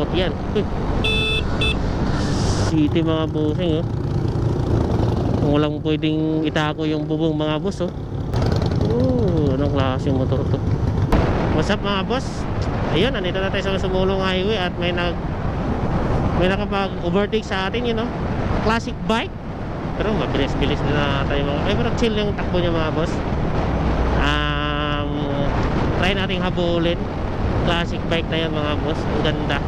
abot yan. City mga bossing oh. Kung walang pwedeng itako yung bubong mga boss oh. Oh, anong klaseng motor to? What's up mga boss? Ayun, nandito na tayo sa Sumulong Highway at may nag may nakapag-overtake sa atin, you know. Classic bike. Pero mabilis-bilis na tayo mga... Ay, pero chill yung takbo niya mga boss. Um, try nating habulin. Classic bike na yan mga boss. Ang ganda.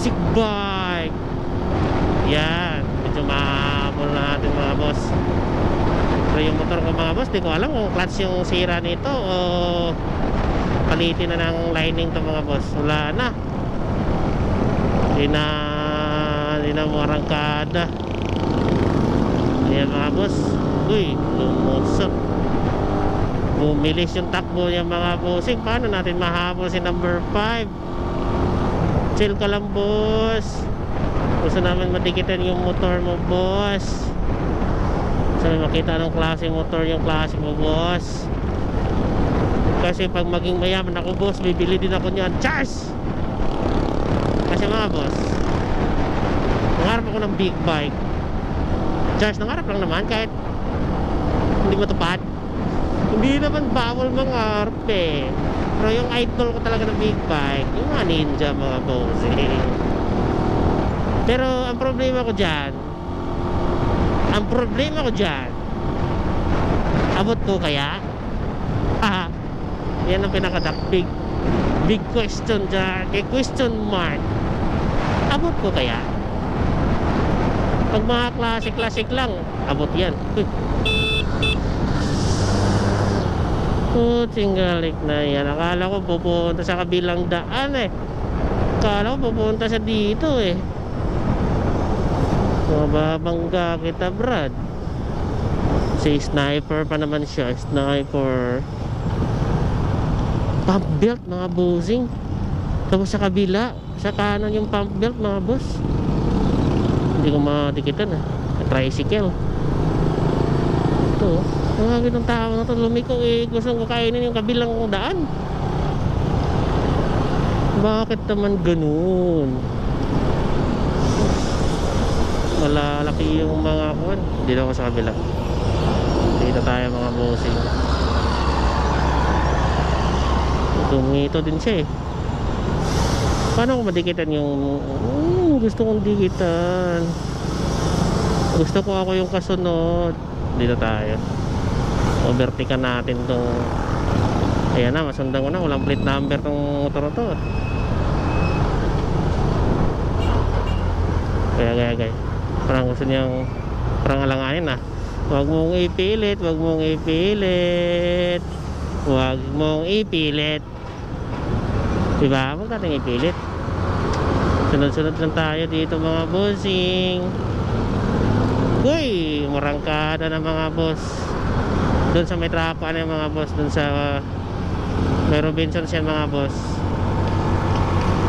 Classic bike. Yan. Medyo mahabol na natin mga boss. Pero yung motor ko mga boss, di ko alam kung clutch yung sira nito o palitin na ng lining to mga boss. Wala na. Hindi na hindi na marangkada. Ayan mga boss. Uy, lumusot. Bumilis yung takbo niya mga bossing. Paano natin mahabol si number 5? Chill ka lang boss. Gusto namin madikitan yung motor mo boss. Sabi makita anong klase motor yung klase mo boss. Kasi pag maging mayaman ako boss, bibili din ako niyan. Charge! Kasi mga boss, nangarap ako ng big bike. Charge, nangarap lang naman kahit hindi matupad. Hindi naman bawal mangarap eh. Pero yung idol ko talaga ng big bike, yung mga ninja mga boss eh. Pero ang problema ko dyan, ang problema ko dyan, abot ko kaya? Ah, yan ang pinakadak big big question dyan kay question mark abot ko kaya pag mga classic lang abot yan. Puting galik na yan. Akala ko pupunta sa kabilang daan eh. Akala ko pupunta sa dito eh. Mababangga kita brad. Si sniper pa naman siya sniper. Pump belt mga bossing. Tapos sa kabila sa kanan yung pump belt mga boss. Hindi ko matikitan ah tricycle. Ito oh. Mga ganong tao na to lumiko eh gusto ko kainin yung kabilang daan bakit naman ganun malalaki yung mga kuwan dito ako sa kabila dito tayo mga bossing Tumito din siya eh. Paano ko madikitan yung... Mm, gusto kong dikitan. Gusto ko ako yung kasunod. Dito tayo. Overtikan natin tong... Ayan na, masundan ko na. Walang plate number tong motor na to. Kaya, kaya, kaya. Parang gusto niyang... Parang alanganin ah. Huwag mong ipilit, huwag mong ipilit. Huwag mong ipilit. Diba? Huwag natin ipilit. Sunod-sunod lang tayo dito mga bossing. Uy! Marangkada na mga boss. Doon sa may trapa na yung mga boss. Doon sa may Robinsons yan mga boss.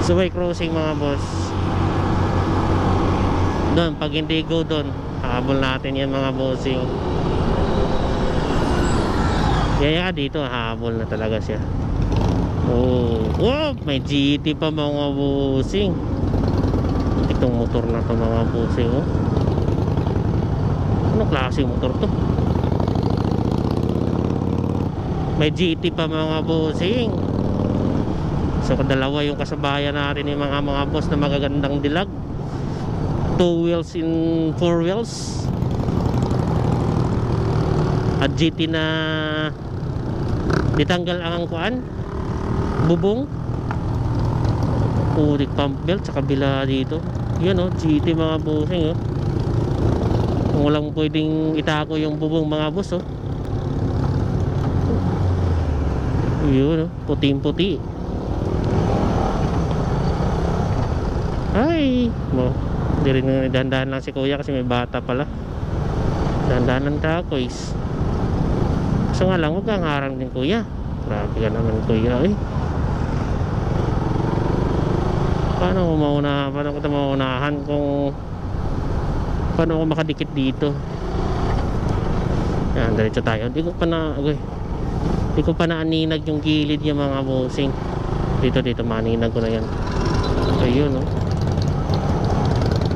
Subway crossing mga boss. Doon, pag hindi go doon, habol natin yan mga bossing. Kaya dito, habol na talaga siya. Oh, oh, may GT pa mga busing. Itong motor na to mga busing, oh. Ano klaseng motor to? May GT pa mga busing. So, dalawa yung kasabayan natin yung mga mga boss na magagandang dilag. Two wheels in four wheels. At GT na ditanggal ang kuan bubong purik pump belt sa kabila dito yan o, oh, GT mga bossing oh. kung walang pwedeng itako yung bubong mga boss oh. Yun oh, puting puti ay mo hindi rin dandahan lang si kuya kasi may bata pala. Dandahan ng takoys nga lang huwag kang harang din kuya. Grabe ka naman kuya eh. Paano ko mauna paano kita maunahan kung paano ako makadikit dito? Yan diretso tayo. Hindi ko pa na okay, hindi ko pa naaninag yung gilid yung mga bossing Dito, dito, maninag ko na yan. Ayun, oh.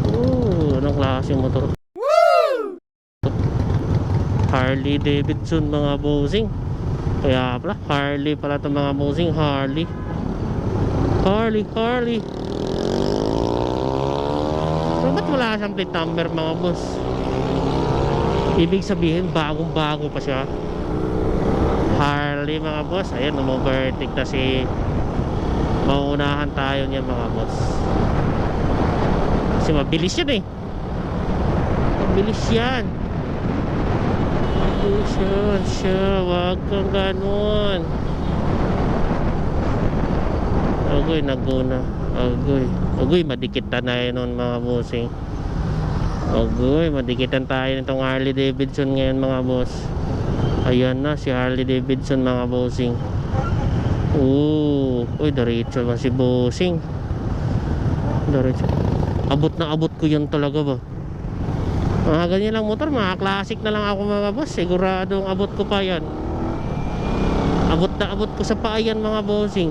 Oh, anong klaseng motor? Harley Davidson mga bossing. Kaya pala, Harley pala ito mga bossing, Harley. Harley, Harley. So, ba't wala siyang plate number mga boss? Ibig sabihin, bagong-bago pa siya. Harley mga boss. Ayan, umovertake na si... Mauunahan tayo niyan mga boss. Kasi mabilis yan eh. Mabilis yan. Mabilis yan siya. Huwag kang ganun. Agoy, naguna. Agoy. Agoy, madikitan na yun nun mga bossing. Agoy, madikitan tayo nitong Harley Davidson ngayon mga boss. Ayan na si Harley Davidson mga bossing. Oo, uy, diretso ba si bossing? Diretso. Abot na abot ko yun talaga ba? Mga ganyan lang motor, mga classic na lang ako mga boss. Siguradong abot ko pa yan. Abot na abot ko sa paa yan mga bossing.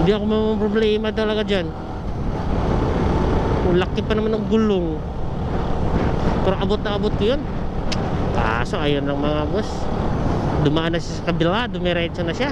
Hindi ako problema talaga dyan. Laki pa naman ng gulong. Pero abot na abot ko. Kaso ayun lang mga boss. Dumaan na siya sa kabila, dumiretso na siya.